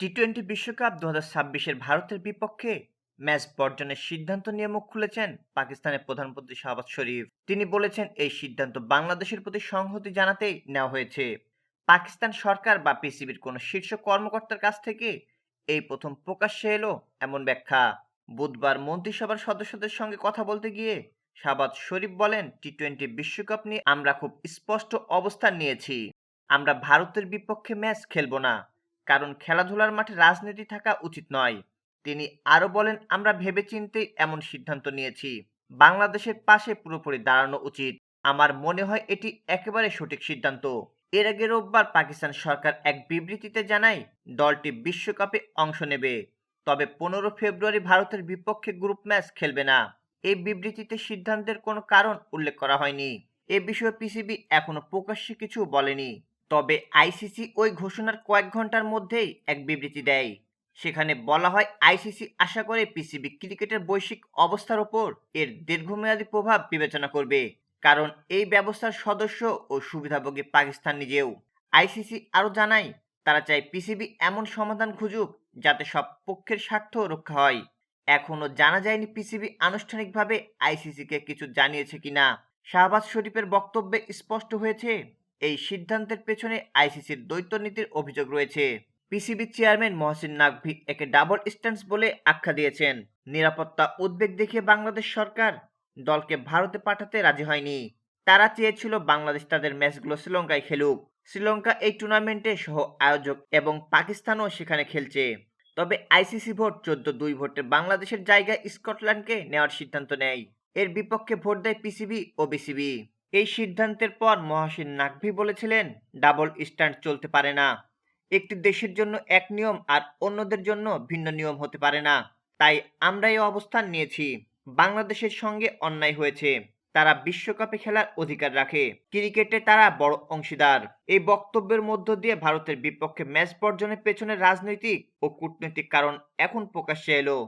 T twenty বিশ্বকাপ দু ছাব্বিশের ভারতের বিপক্ষে ম্যাচ বর্জনের সিদ্ধান্ত নিয়ে মুখ খুলেছেন পাকিস্তানের প্রধানমন্ত্রী শাহবাজ শরীফ। তিনি বলেছেন, এই সিদ্ধান্ত বাংলাদেশের প্রতি সংহতি জানাতেই নেওয়া হয়েছে। পাকিস্তান সরকার বা পিসিবির কোনো শীর্ষ কর্মকর্তার কাছ থেকে এই প্রথম প্রকাশ্যে এলো এমন ব্যাখ্যা। বুধবার মন্ত্রিসভার সদস্যদের সঙ্গে কথা বলতে গিয়ে শাহবাজ শরীফ বলেন, টি টোয়েন্টি বিশ্বকাপ নিয়ে আমরা খুব স্পষ্ট অবস্থান নিয়েছি। আমরা ভারতের বিপক্ষে ম্যাচ খেলব না। কারণ খেলাধুলার মাঠে রাজনীতি থাকা উচিত নয়। তিনি আরও বলেন, আমরা ভেবেচিন্তেই এমন সিদ্ধান্ত নিয়েছি। বাংলাদেশের পাশে পুরোপুরি দাঁড়ানো উচিত। আমার মনে হয় এটি একেবারে সঠিক সিদ্ধান্ত। এর আগে রোববার পাকিস্তান সরকার এক বিবৃতিতে জানায়, দলটি বিশ্বকাপে অংশ নেবে। তবে পনেরো ফেব্রুয়ারি ভারতের বিপক্ষে গ্রুপ ম্যাচ খেলবে না। এই বিবৃতিতে সিদ্ধান্তের কোনো কারণ উল্লেখ করা হয়নি। এ বিষয়ে পিসিবি এখনও প্রকাশ্যে কিছু বলেনি। তবে আইসিসি ওই ঘোষণার কয়েক ঘণ্টার মধ্যেই এক বিবৃতি দেয়। সেখানে বলা হয় আইসিসি আশা করে পিসিবি ক্রিকেটের বৈশ্বিক অবস্থার ওপর এর দীর্ঘমেয়াদী প্রভাব বিবেচনা করবে, কারণ এই ব্যবস্থার সদস্য ও সুবিধাভোগী পাকিস্তান নিজেও। আইসিসি আরও জানায়, তারা চায় পিসিবি এমন সমাধান খুঁজুক যাতে সব পক্ষের স্বার্থ রক্ষা হয়। এখনও জানা যায়নি পিসিবি আনুষ্ঠানিকভাবে আইসিসিকে কিছু জানিয়েছে কিনা। শাহবাজ শরীফের বক্তব্যে স্পষ্ট হয়েছে এই সিদ্ধান্তের পেছনে আইসিসির দ্বৈত নীতির অভিযোগ রয়েছে। পিসিবি চেয়ারম্যান মহসিন নাকভি একে ডাবল স্ট্যান্স বলে আখ্যা দিয়েছেন। নিরাপত্তা উদ্বেগ দেখিয়ে বাংলাদেশ সরকার দলকে ভারতে পাঠাতে রাজি হয়নি। তারা চেয়েছিল বাংলাদেশ তাদের ম্যাচগুলো শ্রীলঙ্কায় খেলুক। শ্রীলঙ্কা এই টুর্নামেন্টে সহ আয়োজক এবং পাকিস্তানও সেখানে খেলছে। তবে আইসিসি ভোট চোদ্দ দুই ভোটে বাংলাদেশের জায়গায় স্কটল্যান্ডকে নেওয়ার সিদ্ধান্ত নেয়। এর বিপক্ষে ভোট দেয় পিসিবি ও বিসিবি। এই সিদ্ধান্তের পর মহাসিন নাকভি বলেছিলেন, ডাবল স্ট্যান্ড চলতে পারে না। একটি দেশের জন্য এক নিয়ম আর অন্যদের জন্য ভিন্ন নিয়ম হতে পারে না। তাই আমরা এই অবস্থান নিয়েছি। বাংলাদেশের সঙ্গে অন্যায় হয়েছে। তারা বিশ্বকাপে খেলার অধিকার রাখে। ক্রিকেটে তারা বড় অংশীদার। এই বক্তব্যের মধ্য দিয়ে ভারতের বিপক্ষে ম্যাচ বর্জনের পেছনে রাজনৈতিক ও কূটনৈতিক কারণ এখন প্রকাশ্যে এলো।